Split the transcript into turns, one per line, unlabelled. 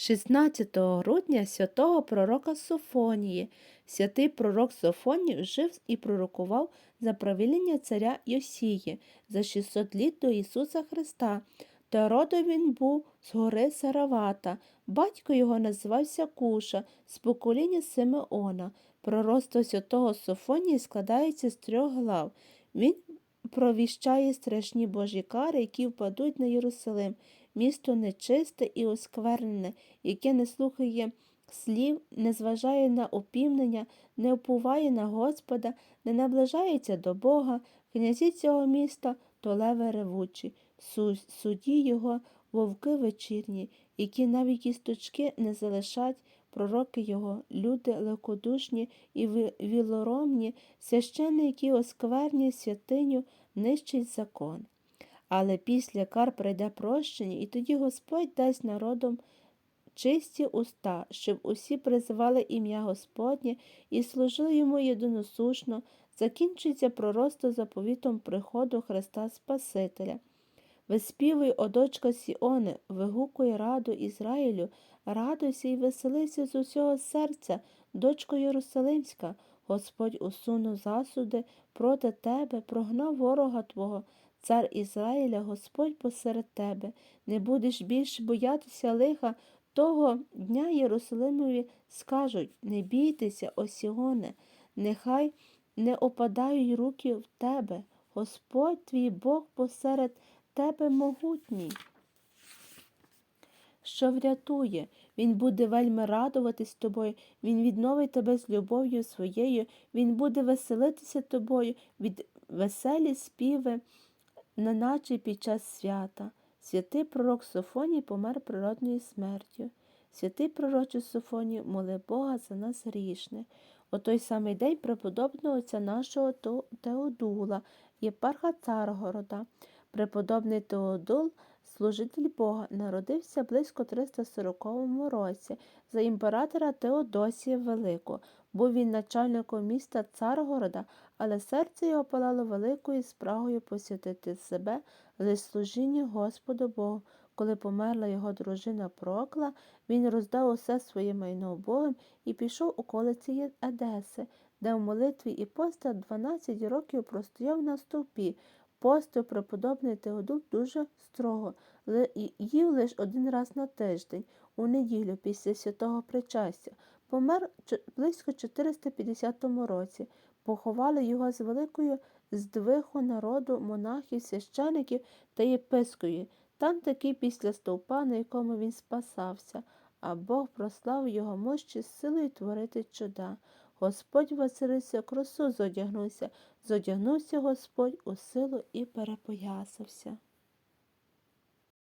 16 грудня святого пророка Софонії. Святий пророк Софоній жив і пророкував за правління царя Йосії за 600 літ до Ісуса Христа. Та родом він був з гори Саравата. Батько його називався Куша, з покоління Симеона. Пророцтво святого Софонії складається з трьох глав. Він провіщає страшні божі кари, які впадуть на Єрусалим, місто нечисте і осквернене, яке не слухає слів, не зважає на опівнення, не оповає на Господа, не наближається до Бога, князі цього міста то леви ревучі, су- судді його вовки вечірні, які навіть кісточки не залишать, пророки його, люди легкодушні і вілоромні, священники, які осквернюють святиню, нищить закон. Але після кар прийде прощення, і тоді Господь дасть народом чисті уста, щоб усі призивали ім'я Господнє і служили йому єдиносушно, закінчується пророцтво заповітом приходу Христа Спасителя. Виспівуй, о дочка Сіони, вигукуй раду Ізраїлю, радуйся і веселися з усього серця, дочко Єрусалимська. Господь усунув засуди проти тебе, прогнав ворога твого, цар Ізраїля, Господь посеред тебе. Не будеш більше боятися лиха, того дня Єрусалимові скажуть не бійтеся, о Сіоне, нехай не опадають руки в тебе. Господь твій Бог посеред тебе могутній, що врятує. Він буде вельми радуватись тобою, Він відновить тебе з любов'ю своєю, Він буде веселитися тобою від веселі співи, неначе під час свята. Святий пророк Софоній помер природною смертю. Святий пророче Софоній, моли Бога за нас грішне. У той самий день преподобного отця нашого Теодула, єпарха Царгорода. Преподобний Теодул, служитель Бога, народився близько 340 році за імператора Теодосія Великого. Був він начальником міста Царгорода, але серце його палало великою спрагою посвятити себе служінню Господу Богу. Коли померла його дружина Прокла, він роздав усе своє майно Богом і пішов у колиці Едеси, де в молитві і постах 12 років простояв на стовпі. Постив преподобний Теодул дуже строго, їв лише один раз на тиждень, у неділю після святого причастя. Помер близько 450 році. Поховали його з великою здвигу народу, монахів, священиків та єпископів. Там таки після стовпа, на якому він спасався, а Бог прослав його мощі з силою творити чуда. Господь воцарився, красу зодягнувся, зодягнувся Господь у силу і перепоясався.